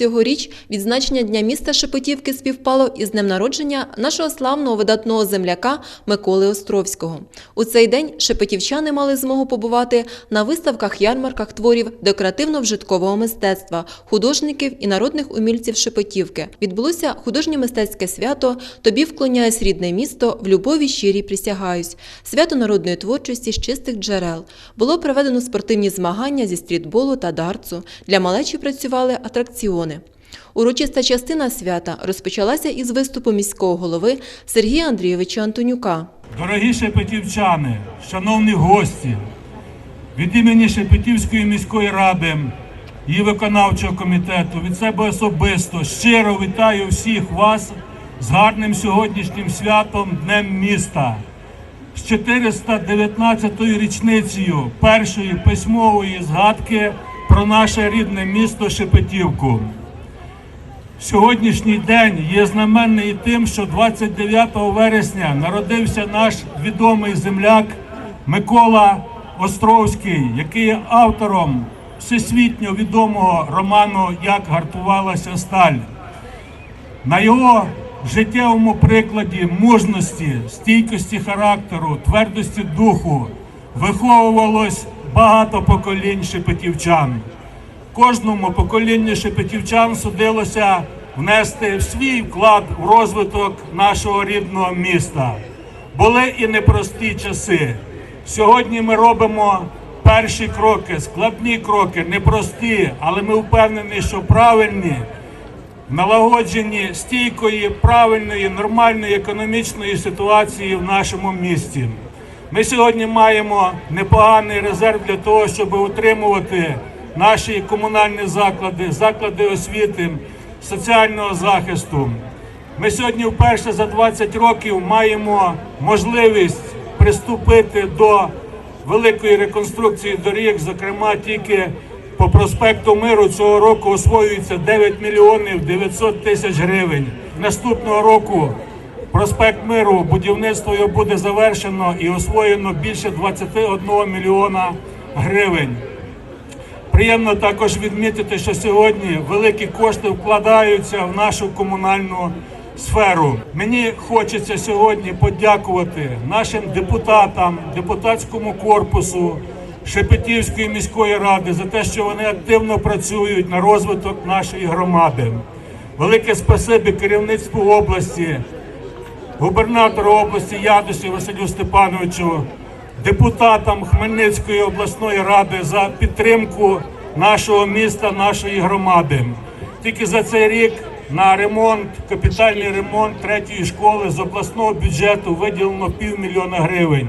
Цьогоріч відзначення Дня міста Шепетівки співпало із днем народження нашого славного видатного земляка Миколи Островського. У цей день шепетівчани мали змогу побувати на виставках ярмарках творів декоративно-вжиткового мистецтва, художників і народних умільців Шепетівки. Відбулося художньо-мистецьке свято Тобі вклоняюсь рідне місто, в любові щирій присягаюсь. Свято народної творчості з чистих джерел. Було проведено спортивні змагання зі стрітболу та дартсу. Для малечі працювали атракціони. Урочиста частина свята розпочалася із виступу міського голови Сергія Андрійовича Антонюка. Дорогі шепетівчани, шановні гості, від імені Шепетівської міської ради, її виконавчого комітету, від себе особисто щиро вітаю всіх вас з гарним сьогоднішнім святом Днем міста, з 419-ю річницею першої письмової згадки про наше рідне місто Шепетівку. Сьогоднішній день є знаменний тим, що 29 вересня народився наш відомий земляк Микола Островський, який є автором всесвітньо відомого роману Як гартувалася сталь. На його життєвому прикладі мужності, стійкості характеру, твердості духу виховувалось багато поколінь шепетівчан. Кожному поколінню шепетівчан судилося внести свій вклад в розвиток нашого рідного міста. Були і непрості часи. Сьогодні ми робимо перші кроки, складні кроки, непрості, але ми впевнені, що правильні, налагодженні стійкої, правильної, нормальної економічної ситуації в нашому місті. Ми сьогодні маємо непоганий резерв для того, щоб утримувати наші комунальні заклади, заклади освіти, соціального захисту. Ми сьогодні вперше за 20 років маємо можливість приступити до великої реконструкції доріг, зокрема тільки по проспекту Миру цього року освоюється 9 мільйонів 900 тисяч гривень. Наступного року проспект Миру будівництво його буде завершено і освоєно більше 21 мільйона гривень. Приємно також відмітити, що сьогодні великі кошти вкладаються в нашу комунальну сферу. Мені хочеться сьогодні подякувати нашим депутатам, депутатському корпусу Шепетівської міської ради за те, що вони активно працюють на розвиток нашої громади. Велике спасибі керівництву області, губернатору області Ядусі Василю Степановичу, депутатам Хмельницької обласної ради за підтримку нашого міста, нашої громади. Тільки за цей рік на ремонт, капітальний ремонт третьої школи з обласного бюджету виділено півмільйона гривень.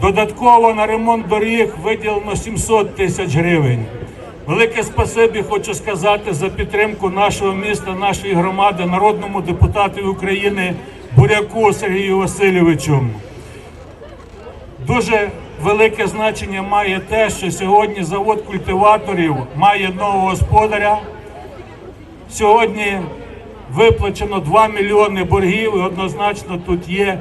Додатково на ремонт доріг виділено 700 тисяч гривень. Велике спасибі хочу сказати за підтримку нашого міста, нашої громади, народному депутату України Буряку Сергію Васильовичу. Дуже велике значення має те, що сьогодні завод культиваторів має нового господаря. Сьогодні виплачено 2 мільйони боргів, і однозначно тут є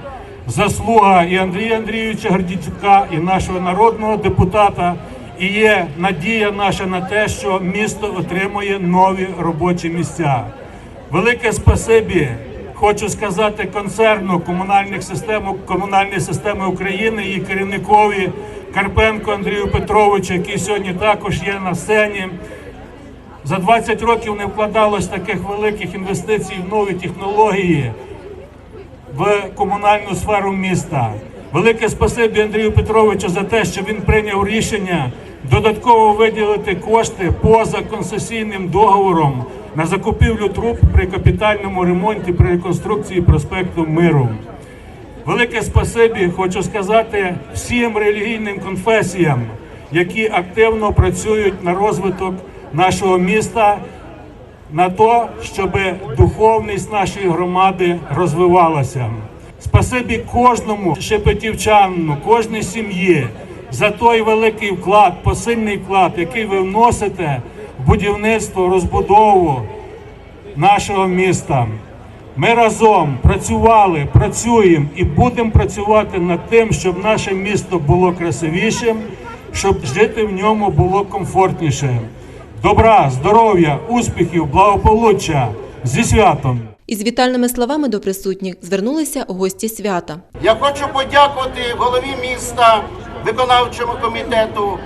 заслуга і Андрія Андрійовича Гордійчука, і нашого народного депутата. І є надія наша на те, що місто отримує нові робочі місця. Велике спасибі хочу сказати концерну комунальних систем комунальної системи України і керівникові Карпенко Андрію Петровичу, який сьогодні також є на сцені. За 20 років не вкладалось таких великих інвестицій в нові технології в комунальну сферу міста. Велике спасибі Андрію Петровичу за те, що він прийняв рішення додатково виділити кошти поза концесійним договором на закупівлю труб при капітальному ремонті при реконструкції проспекту Миру. Велике спасибі хочу сказати всім релігійним конфесіям, які активно працюють на розвиток нашого міста, на то, щоб духовність нашої громади розвивалася. Спасибі кожному шепетівчану, кожній сім'ї за той великий вклад, посильний вклад, який ви вносите будівництво, розбудову нашого міста. Ми разом працювали, працюємо і будемо працювати над тим, щоб наше місто було красивішим, щоб жити в ньому було комфортніше. добра, здоров'я, успіхів, благополуччя зі святом. Із вітальними словами до присутніх звернулися гості свята. Я хочу подякувати голові міста, виконавчому комітету,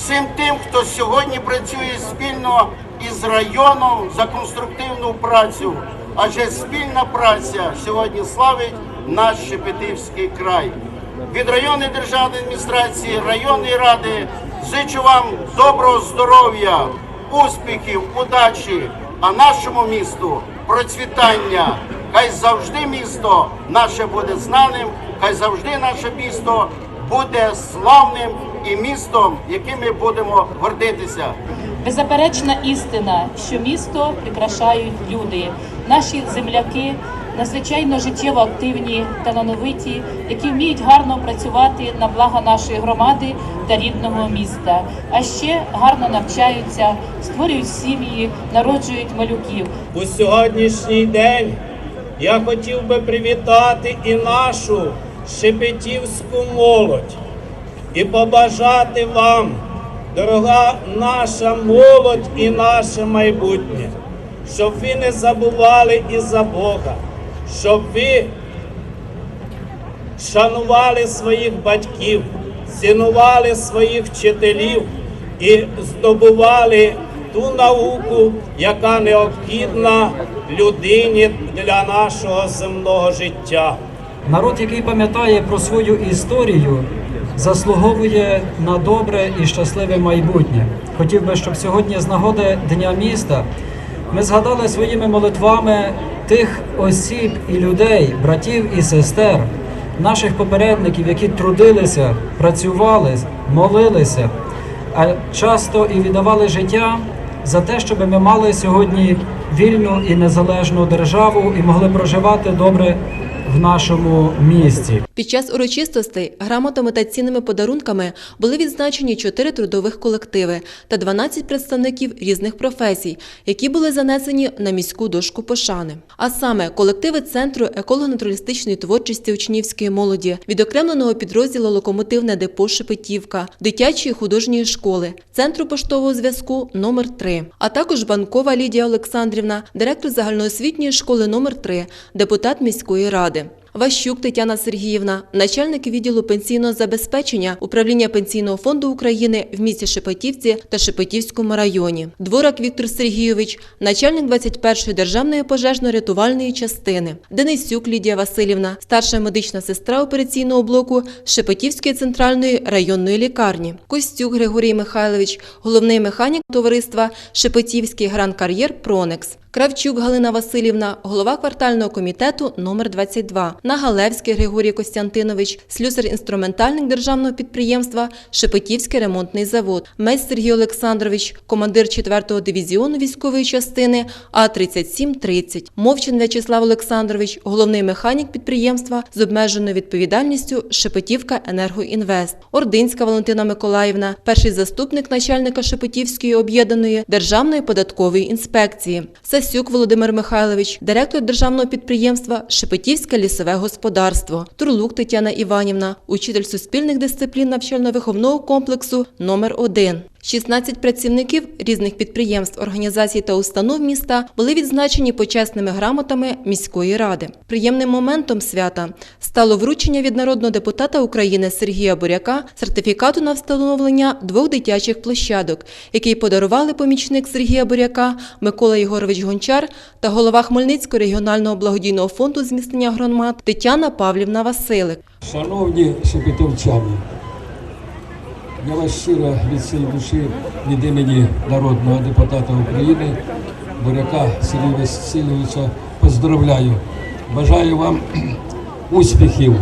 всім тим, хто сьогодні працює спільно із районом за конструктивну працю. Адже спільна праця сьогодні славить наш Шепетівський край. Від районної державної адміністрації, районної ради зичу вам доброго здоров'я, успіхів, удачі, а нашому місту процвітання. Хай завжди місто наше буде знаним, хай завжди наше місто буде славним і містом, яким ми будемо гордитися. Беззаперечна істина, що місто прикрашають люди, наші земляки надзвичайно життєво активні, талановиті, які вміють гарно працювати на благо нашої громади та рідного міста. А ще гарно навчаються, створюють сім'ї, народжують малюків. У сьогоднішній день я хотів би привітати і нашу шепетівську молодь і побажати вам, дорога наша молодь і наше майбутнє, щоб ви не забували і за Бога, щоб ви шанували своїх батьків, цінували своїх вчителів і здобували ту науку, яка необхідна людині для нашого земного життя. Народ, який пам'ятає про свою історію, заслуговує на добре і щасливе майбутнє. Хотів би, щоб сьогодні з нагоди Дня міста ми згадали своїми молитвами тих осіб і людей, братів і сестер, наших попередників, які трудилися, працювали, молилися, а часто і віддавали життя за те, щоб ми мали сьогодні вільну і незалежну державу і могли проживати добре в нашому місті. Під час урочистостей грамотами та цінними подарунками були відзначені чотири трудових колективи та 12 представників різних професій, які були занесені на міську дошку пошани. А саме колективи Центру еколого-натуралістичної творчості учнівської молоді, відокремленого підрозділу Локомотивне депо Шепетівка, дитячої художньої школи, Центру поштового зв'язку номер 3 а також Банкова Лідія Олександрівна, директор загальноосвітньої школи номер 3 депутат міської ради. Ващук Тетяна Сергіївна, начальник відділу пенсійного забезпечення управління Пенсійного фонду України в місті Шепетівці та Шепетівському районі. Дворак Віктор Сергійович, начальник 21-ї державної пожежно-рятувальної частини. Денисюк Лідія Васильівна, старша медична сестра операційного блоку Шепетівської центральної районної лікарні. Костюк Григорій Михайлович, головний механік товариства Шепетівський гран-кар'єр Пронекс. Кравчук Галина Васильівна, голова квартального комітету номер 22 Нагалевський Григорій Костянтинович, слюсар-інструментальник державного підприємства Шепетівський ремонтний завод, Мець Сергій Олександрович, командир 4-го дивізіону військової частини А3730, Мовчин В'ячеслав Олександрович, головний механік підприємства з обмеженою відповідальністю Шепетівка Енергоінвест, Ординська Валентина Миколаївна, перший заступник начальника Шепетівської об'єднаної державної податкової інспекції. Сасюк Володимир Михайлович, директор державного підприємства Шепетівське лісове господарство, Турлук Тетяна Іванівна, учитель суспільних дисциплін навчально-виховного комплексу номер 1 16 працівників різних підприємств, організацій та установ міста були відзначені почесними грамотами міської ради. Приємним моментом свята стало вручення від народного депутата України Сергія Буряка сертифікату на встановлення двох дитячих площадок, який подарували помічник Сергія Буряка Микола Єгорович Гончар та голова Хмельницького регіонального благодійного фонду зміцнення громад Тетяна Павлівна Василик. Шановні шепетовчани, я вас щиро від цієї душі від імені народного депутата України Буряка Сергія Васильовича поздравляю. Бажаю вам успіхів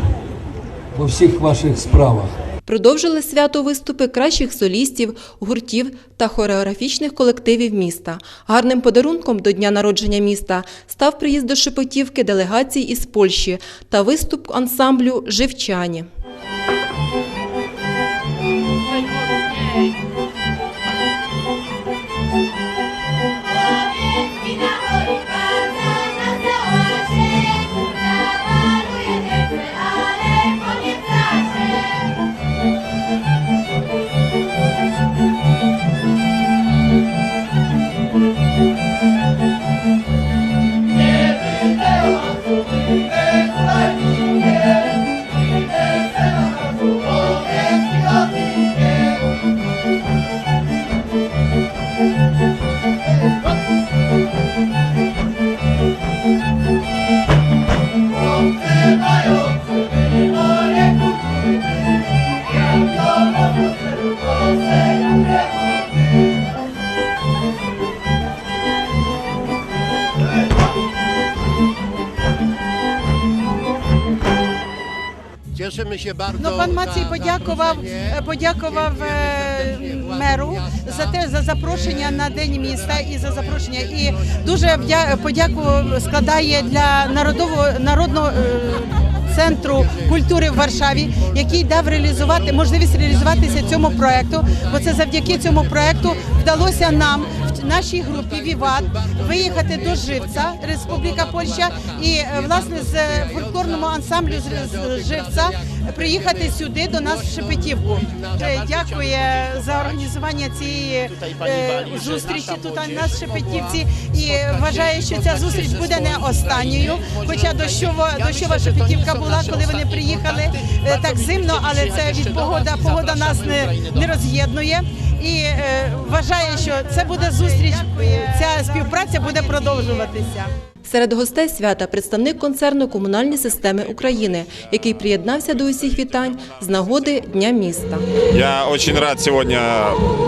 у всіх ваших справах. Продовжили свято виступи кращих солістів, гуртів та хореографічних колективів міста. Гарним подарунком до дня народження міста став приїзд до Шепетівки делегацій із Польщі та виступ ансамблю Живчані. Cieszymy się bardzo. No pan Maciej podjakował, podjakował merу за те за запрошення на день міста і за запрошення. І дуже подяку складає для народового народного е, центру культури в Варшаві, який дав реалізувати можливість реалізуватися цьому проекту. Бо це завдяки цьому проекту вдалося нам в нашій групі Віват виїхати до Живця, Республіка Польща, і е, власне з е, фольклорному ансамблю з Живця приїхати сюди до нас в Шепетівку. Е, Дякує за організування цієї е, зустрічі тут в Шепетівці і вважаю, що ця зустріч буде не останньою. Хоча дощова, дощова Шепетівка була, коли вони приїхали е, так зимно, але це від погода. Погода нас не, не роз'єднує. І вважаю, що це буде зустріч. Ця співпраця буде продовжуватися. Серед гостей свята представник концерну комунальні системи України, який приєднався до усіх вітань з нагоди Дня міста. Я очень рад сегодня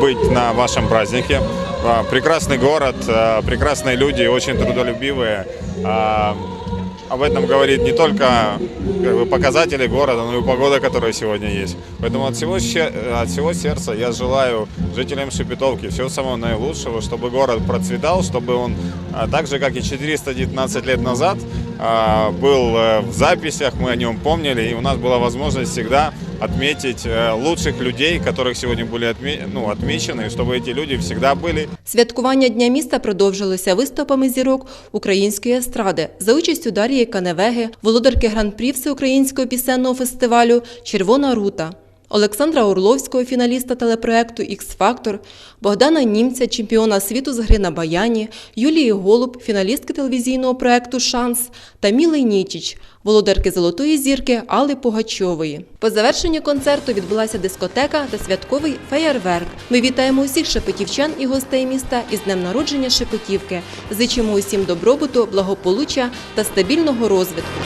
быть на вашем празднике. А, Прекрасный город, а, прекрасные люди, очень трудолюбивые. А, Об этом говорит не только как бы, показатели города, но и погода, которая сегодня есть. Поэтому от всего, ща- от всего сердца я желаю жителям Шепетовки всего самого наилучшего, чтобы город процветал, чтобы он а, так же, как и 419 лет назад, а, был э, в записях, мы о нем помнили, и у нас была возможность всегда отметить э, лучших людей, которых сегодня были отме- ну, отмечены, и чтобы эти люди всегда были Святкування Дня міста продовжилося виступами зірок української естради за участю Дар'ї Каневеги, володарки гран-прі Всеукраїнського пісенного фестивалю Червона рута. Олександра Орловського, фіналіста телепроекту «Ікс-Фактор», Богдана Німця, чемпіона світу з гри на баяні, Юлії Голуб, фіналістки телевізійного проекту «Шанс» та Міли Нічіч, володарки золотої зірки Алли Пугачової. По завершенню концерту відбулася дискотека та святковий феєрверк. Ми вітаємо усіх шепетівчан і гостей міста із днем народження Шепетівки. Зичимо усім добробуту, благополуччя та стабільного розвитку.